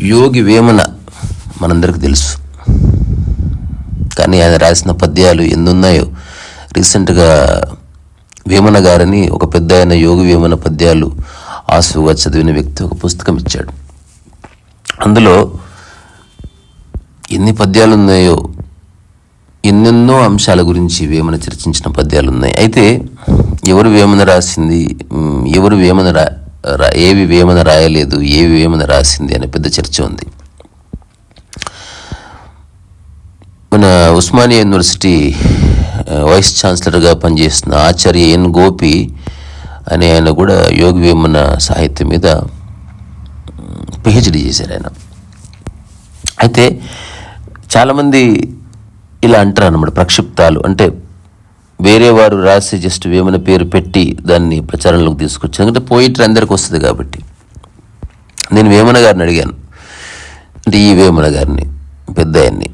యోగి వేమన మనందరికి తెలుసు. కానీ ఆయన రాసిన పద్యాలు ఎన్నున్నాయో రీసెంట్గా వేమన గారని ఒక పెద్ద ఆయన యోగి వేమన పద్యాలు ఆసుగా చదివిన వ్యక్తి ఒక పుస్తకం ఇచ్చాడు. అందులో ఎన్ని పద్యాలు ఉన్నాయో ఎన్నెన్నో అంశాల గురించి వేమన చర్చించిన పద్యాలు ఉన్నాయి. అయితే ఎవరు వేమన రాసింది? ఎవరు వేమన రా ఏవి వేమన రాయలేదు? ఏవి వేమన రాసింది? అనే పెద్ద చర్చ ఉంది. మన ఉస్మానియా యూనివర్సిటీ వైస్ ఛాన్సలర్గా పనిచేస్తున్న ఆచార్య ఎన్ గోపి అనే ఆయన కూడా యోగి వేమన సాహిత్యం మీద పిహెచ్డి చేశారు ఆయన. అయితే చాలామంది ఇలా అంటారు అనమాట ప్రక్షిప్తాలు. అంటే వేరే వారు రాసి జస్ట్ వేమన పేరు పెట్టి దాన్ని ప్రచారంలోకి తీసుకొచ్చారు. ఎందుకంటే పోయిటరీ అందరికి వస్తుంది కాబట్టి. నేను వేమన గారిని అడిగాను. అంటే ఈ వేమన గారిని పెద్ద ఆయన్ని.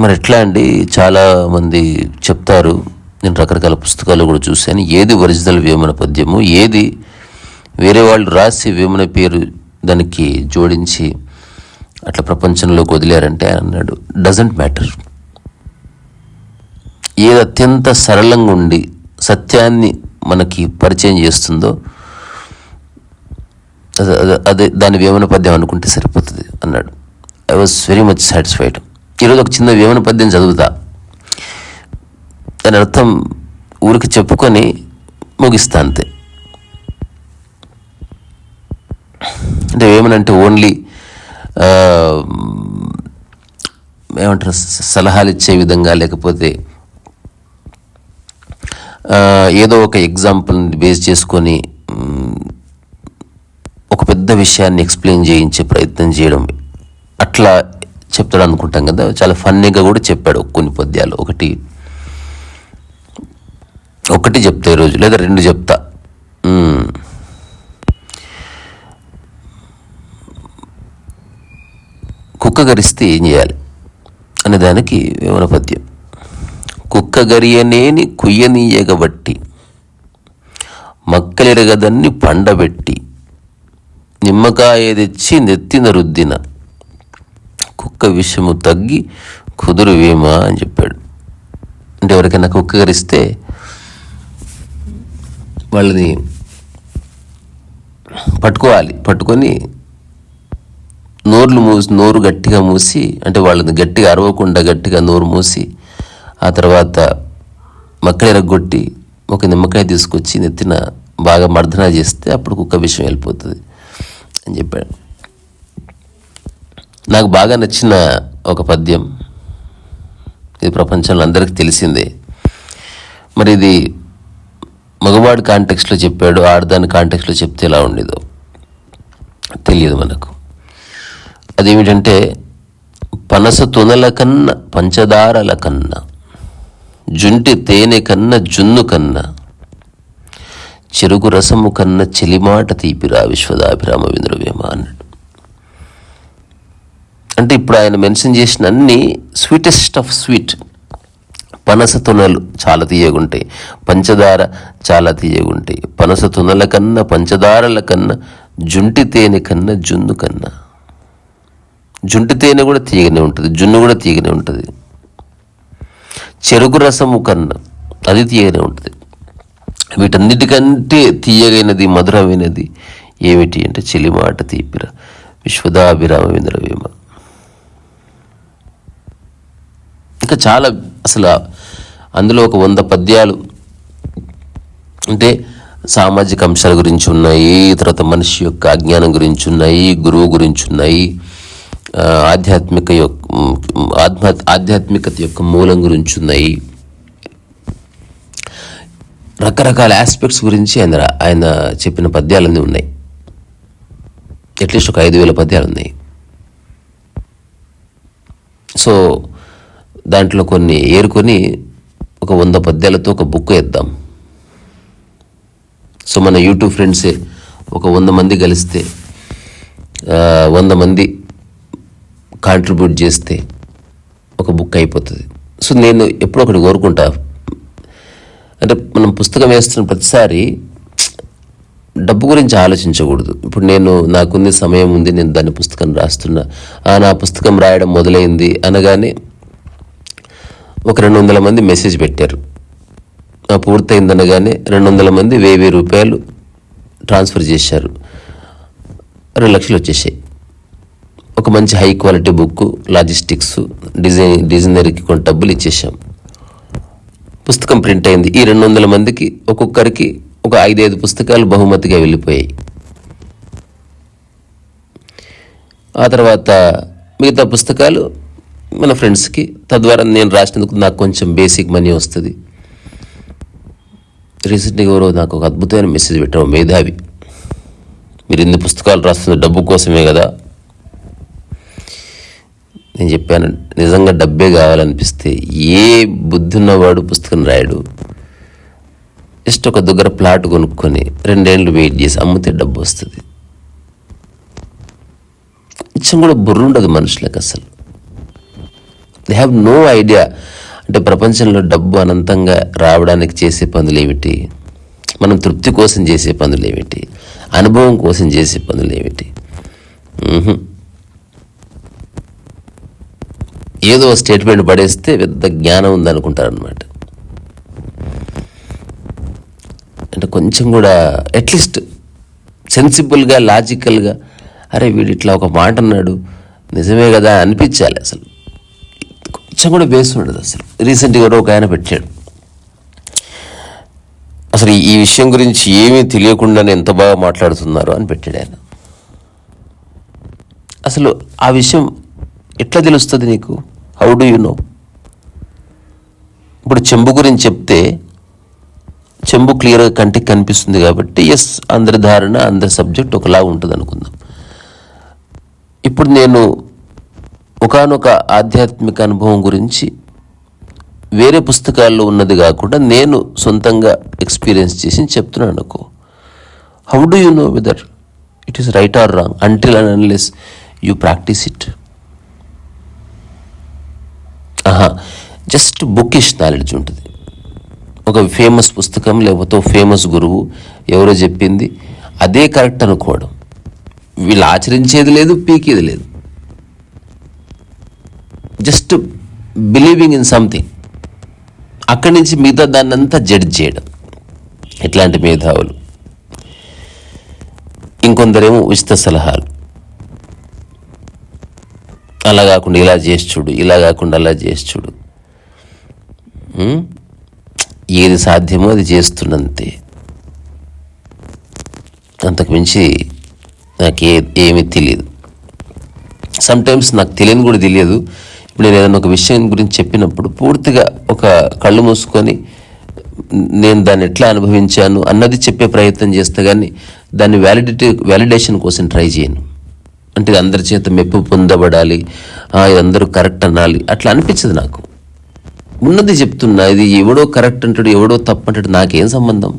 మరి ఎట్లా అండి? చాలా మంది చెప్తారు. నేను రకరకాల పుస్తకాలు కూడా చూశాను. ఏది ఒరిజినల్ వేమన పద్యము? ఏది? వేరే వాళ్ళు రాసి వేమన పేరు దానికి జోడించి అట్లా ప్రపంచంలోకి వదిలేరంటే అన్నాడు డజంట్ మ్యాటర్ ఏది అత్యంత సరళంగా ఉండి సత్యాన్ని మనకి పరిచయం చేస్తుందో అదే- దాని వేమన పద్యం అనుకుంటే సరిపోతుంది అన్నాడు. I was very much satisfied ఈరోజు ఒక చిన్న వేమన పద్యం చదువుతా. దాని అర్థం ఊరికి చెప్పుకొని ముగిస్తా అంతే. అంటే ఏమనంటే ఓన్లీ ఏమంటారు సలహాలు ఇచ్చే విధంగా లేకపోతే ఏదో ఒక ఎగ్జాంపుల్ని బేస్ చేసుకొని ఒక పెద్ద విషయాన్ని ఎక్స్ప్లెయిన్ చేయించే ప్రయత్నం చేయడం అట్లా చెప్తాడు అనుకుంటాం కదా. చాలా ఫన్నీగా కూడా చెప్పాడు కొన్ని పద్యాలు. ఒకటి ఒకటి చెప్తా ఈరోజు లేదా రెండు చెప్తా. కుక్క గరిస్తే ఏం చేయాలి? అనే దానికి వివరణ పద్యం. కుక్క గరియనేని కుయ్యనీయగబట్టి మక్కలిరగదన్ని పండబెట్టి నిమ్మకాయ తెచ్చి నెత్తిన రుద్దిన. కుక్క విషము తగ్గి కుదురు వేమా అని చెప్పాడు. అంటే ఎవరికైనా కుక్క గరిస్తే వాళ్ళని పట్టుకోవాలి. పట్టుకొని నోర్లు మూసి నోరు గట్టిగా మూసి అంటే వాళ్ళని గట్టిగా అరవకుండా గట్టిగా నోరు మూసి ఆ తర్వాత మక్కలు ఒక నిమ్మకాయ తీసుకొచ్చి నెత్తిన బాగా మర్దన చేస్తే అప్పుడు కుక్క విషయం వెళ్ళిపోతుంది అని చెప్పాడు. నాకు బాగా నచ్చిన ఒక పద్యం ఇది ప్రపంచంలో అందరికీ తెలిసిందే. మరి ఇది మగవాడి కాంటెక్స్ట్లో చెప్పాడు ఆడదాని కాంటెక్స్ట్లో చెప్తే ఎలా ఉండేదో తెలియదు మనకు. అదేమిటంటే పనస తునల కన్నా పంచదారల కన్నా జుంటి తేనె కన్న జున్ను కన్నా చెరుకు రసము కన్న చెలిమాట తీపిరా విశ్వదాభిరామ వింద్రవేమ అన్నాడు. అంటే ఇప్పుడు ఆయన మెన్షన్ చేసిన అన్ని స్వీటెస్ట్ ఆఫ్ స్వీట్ పనస తునలు చాలా తీయగుంటాయి పంచదార చాలా తీయగుంటాయి పనస తునల కన్నా పంచదారల కన్నా జుంటి తేనె కన్నా జున్ను కన్నా. జుంటి తేనె కూడా తీయగానే ఉంటుంది జున్ను కూడా తీయగానే ఉంటుంది. చెరుకు రసము కన్నా అది తీయగానే ఉంటుంది. వీటన్నిటికంటే తీయగైనది మధురమైనది ఏమిటి అంటే చెలిమాట తీపిర విశ్వదాభిరామ వేమ ఇంకా చాలా అసలు అందులో ఒక వంద పద్యాలు అంటే సామాజిక అంశాల గురించి ఉన్నాయి తర్వాత మనిషి యొక్క అజ్ఞానం గురించి ఉన్నాయి గురువు గురించి ఉన్నాయి ఆధ్యాత్మిక యొక్క ఆత్మ ఆధ్యాత్మికత యొక్క మూలం గురించి ఉన్నాయి. రకరకాల ఆస్పెక్ట్స్ గురించి ఆయన ఆయన చెప్పిన పద్యాలన్నీ ఉన్నాయి. అట్లీస్ట్ ఒక ఐదు వేల పద్యాలు ఉన్నాయి. సో దాంట్లో కొన్ని ఏరుకొని ఒక వంద పద్యాలతో ఒక బుక్ వేద్దాం. సో మన యూట్యూబ్ ఫ్రెండ్సే ఒక వంద మంది కలిస్తే వంద మంది కాంట్రిబ్యూట్ చేస్తే ఒక బుక్ అయిపోతుంది. సో నేను ఎప్పుడో ఒకటి కోరుకుంటా. అంటే మనం పుస్తకం వేస్తున్న ప్రతిసారి డబ్బు గురించి ఆలోచించకూడదు. ఇప్పుడు నేను నాకుంది సమయం ఉంది నేను దాని పుస్తకం రాస్తున్నా. ఆ నా పుస్తకం రాయడం మొదలైంది అనగానే ఒక రెండు వందల మంది మెసేజ్ పెట్టారు. నా పూర్తయింది అనగానే రెండు వందల మంది వెయ్యి వెయ్యి రూపాయలు ట్రాన్స్ఫర్ చేశారు. రెండు లక్షలు వచ్చేసాయి. ఒక మంచి high quality book logistics design డిజైనర్కి కొన్ని డబ్బులు ఇచ్చేసాం పుస్తకం ప్రింట్ అయింది. ఈ రెండు వందల మందికి ఒక్కొక్కరికి ఒక ఐదైదు పుస్తకాలు బహుమతిగా వెళ్ళిపోయాయి. ఆ తర్వాత మిగతా పుస్తకాలు మన ఫ్రెండ్స్కి తద్వారా నేను రాసినందుకు నాకు కొంచెం బేసిక్ మనీ వస్తుంది. రీసెంట్గా ఎవరో నాకు ఒక అద్భుతమైన మెసేజ్ పెట్టాము మేధావి మీరు ఇన్ని పుస్తకాలు రాస్తున్న డబ్బు కోసమే కదా నేను చెప్పాను నిజంగా డబ్బే కావాలనిపిస్తే ఏ బుద్ధి ఉన్నవాడు పుస్తకం రాయడు. జస్ట్ ఒక దగ్గర ప్లాట్ కొనుక్కొని రెండేళ్ళు వెయిట్ చేసి అమ్మితే డబ్బు వస్తుంది. కొంచెం కూడా బుర్ర ఉండదు మనుషులకు అసలు. దే హ్యావ్ నో ఐడియా అంటే ప్రపంచంలో డబ్బు అనంతంగా రావడానికి చేసే పనులు ఏమిటి? మనం తృప్తి కోసం చేసే పనులు ఏమిటి? అనుభవం కోసం చేసే పనులు ఏమిటి? ఏదో స్టేట్మెంట్ పడేస్తే పెద్ద జ్ఞానం ఉందనుకుంటారనమాట అంటే కొంచెం కూడా అట్లీస్ట్ సెన్సిబుల్గా లాజికల్గా అరే వీడు ఇట్లా ఒక మాట అన్నాడు నిజమే కదా అనిపించాలి అసలు. కొంచెం కూడా బేస్ ఉండదు అసలు. రీసెంట్గా ఒక ఆయన పెట్టాడు. అసలు ఈ విషయం గురించి ఏమీ తెలియకుండానే ఎంత బాగా మాట్లాడుతున్నారు అని పెట్టాడు ఆయన. అసలు ఆ విషయం ఎట్లా తెలుస్తుంది నీకు? హౌ డు యు నో ఇప్పుడు చెంబు గురించి చెప్తే చెంబు క్లియర్గా కంటికి కనిపిస్తుంది కాబట్టి ఎస్ అందరి ధారణ అందరి సబ్జెక్ట్ ఒకలా ఉంటుంది అనుకుందాం. ఇప్పుడు నేను ఒకానొక ఆధ్యాత్మిక అనుభవం గురించి వేరే పుస్తకాల్లో ఉన్నది కాకుండా నేను సొంతంగా ఎక్స్పీరియన్స్ చేసి చెప్తున్నాను అనుకో. How do you know whether it is right or wrong until and unless you practice it ఆహా జస్ట్ బుకిష్ నాలెడ్జ్ ఉంటుంది. ఒక ఫేమస్ పుస్తకం లేకపోతే ఫేమస్ గురువు ఎవరో చెప్పింది అదే కరెక్ట్ అనుకోవడం. వీళ్ళు ఆచరించేది లేదు పీకేది లేదు. జస్ట్ బిలీవింగ్ ఇన్ సంథింగ్ అక్కడి నుంచి మిగతా దాన్ని అంతా జడ్జ్ చేయడం. ఇట్లాంటి మేధావులు. ఇంకొందరేమో ఉచిత సలహాలు. అలా కాకుండా ఇలా చేసి చూడు ఇలా కాకుండా అలా చేసి చూడు. ఏది సాధ్యమో అది చేస్తున్నంతే. అంతకు మించి నాకు ఏ ఏమీ తెలియదు. సమ్టైమ్స్ నాకు తెలియని కూడా తెలియదు. ఇప్పుడు నేను ఏదైనా ఒక విషయం గురించి చెప్పినప్పుడు పూర్తిగా ఒక కళ్ళు మూసుకొని నేను దాన్ని ఎట్లా అనుభవించాను అన్నది చెప్పే ప్రయత్నం చేస్తే కానీ దాన్ని వ్యాలిడిటీ వ్యాలిడేషన్ కోసం ట్రై చేయను. అంటే ఇది అందరి చేత మెప్పు పొందబడాలి ఆ, ఇది అందరూ కరెక్ట్ అనాలి. అట్లా అనిపించదు నాకు. ఉన్నది చెప్తున్నా ఇది ఎవడో కరెక్ట్ అంటాడు ఎవడో తప్పు అంటాడు నాకేం సంబంధం?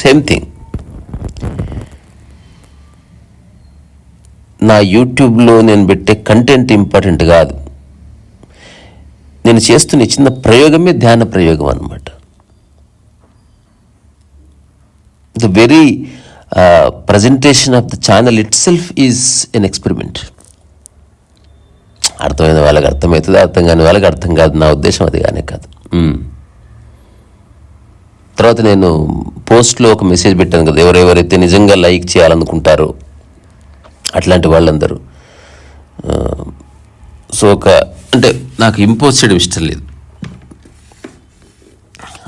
సేమ్ థింగ్ నా యూట్యూబ్లో నేను పెట్టే కంటెంట్ ఇంపార్టెంట్ కాదు. నేను చేస్తున్న చిన్న ప్రయోగమే ధ్యాన ప్రయోగం అనమాట the very presentation of the channel itself is an experiment అర్థమైన వాళ్ళకి అర్థమవుతుంది అర్థం కాని వాళ్ళకి అర్థం కాదు. నా ఉద్దేశం అది కానీ కాదు. తర్వాత నేను పోస్ట్లో ఒక మెసేజ్ పెట్టాను కదా ఎవరెవరైతే నిజంగా లైక్ చేయాలనుకుంటారో అట్లాంటి వాళ్ళందరూ. సో ఒక అంటే నాకు ఇంపోజ్ చేయడం ఇష్టం లేదు.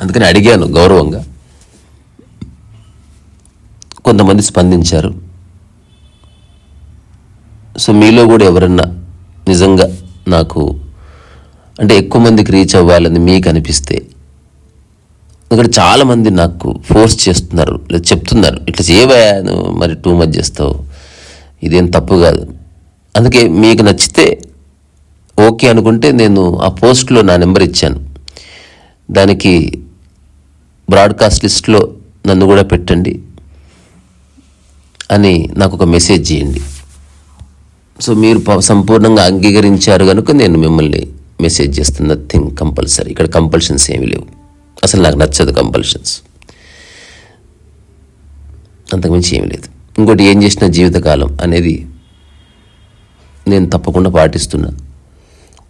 అందుకని అడిగాను గౌరవంగా. కొంతమంది స్పందించారు. సో మీలో కూడా ఎవరన్నా నిజంగా నాకు అంటే ఎక్కువ మందికి రీచ్ అవ్వాలని మీకు అనిపిస్తే ఇక్కడ చాలామంది నాకు ఫోర్స్ చేస్తున్నారు లేదా చెప్తున్నారు. ఇట్లా చేయబోయా నువ్వు మరి టూ మచ్ చేస్తావు? ఇదేం తప్పు కాదు. అందుకే మీకు నచ్చితే ఓకే అనుకుంటే నేను ఆ పోస్ట్లో నా నెంబర్ ఇచ్చాను. దానికి బ్రాడ్కాస్ట్ లిస్ట్లో నన్ను కూడా పెట్టండి. అని నాకు ఒక మెసేజ్ చేయండి సో మీరు ప- సంపూర్ణంగా అంగీకరించారు కనుక నేను మిమ్మల్ని మెసేజ్ చేస్తున్న నథింగ్ కంపల్సరీ ఇక్కడ కంపల్షన్స్ ఏమీ లేవు. అసలు నాకు నచ్చదు కంపల్షన్స్ అంతకుమించి ఏమీ లేదు. ఇంకోటి ఏం చేసిన జీవితకాలం అనేది నేను తప్పకుండా పాటిస్తున్నా.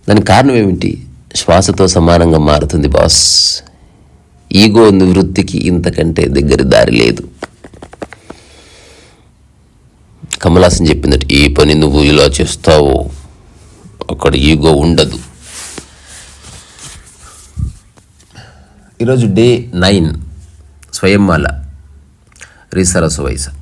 దానికి కారణం ఏమిటి? శ్వాసతో సమానంగా మారుతుంది బాస్ ఈగో నివృత్తికి ఇంతకంటే దగ్గర దారి లేదు. కమలాసన్ చెప్పిందట ఈ పని నువ్వు ఇలా చేస్తావు అక్కడ ఈగో ఉండదు. ఈరోజు డే నైన్ స్వయంమాల రిసరసు వయసు.